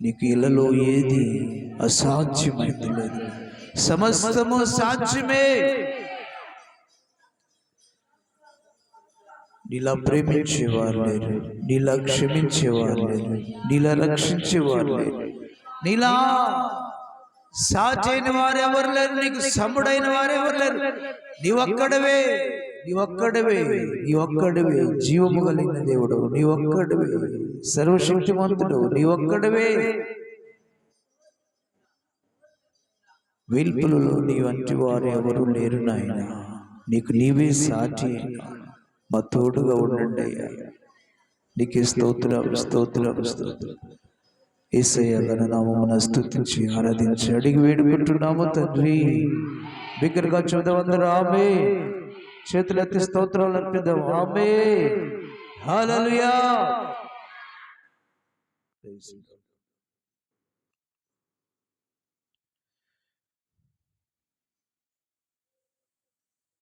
నీకు ఇళ్ళలో ఏది అసాధ్యమైంది లేదు సమస్తము సాధ్యమే. నీలా ప్రేమించేవారు లేరు నీలా క్షమించేవారు లేరు నీలా రక్షించేవారు లేరు. నీలా సాచైన వారు ఎవరు లేరు నీకు సముడైన వారు ఎవరు లేరు నీ ఒక్కడవే నీ ఒక్కడవే నీ ఒక్కడవే జీవము కలిగిన దేవుడు నీ ఒక్కడవే సర్వశక్తివంతుడు నీ ఒక్కడవే. వెల్పులలో నీ వంటి వారు ఎవరు లేరు నాయన. నీకు నీవే సాటి మా తోడుగా ఉండండి అయ్యా. నీకే స్తోత్రం స్తోత్రం స్తోత్రం. ఏసయ్య తన నామమున స్థుతించి ఆరాధించి అడిగి వేడుకుంటున్నాము తండ్రి. బిగ్గరగా చూద్దాం అందరూ ఆమె చేతులెత్తి స్తోత్రాలు అర్పిద్దాం ఆమె హల్లెలూయా.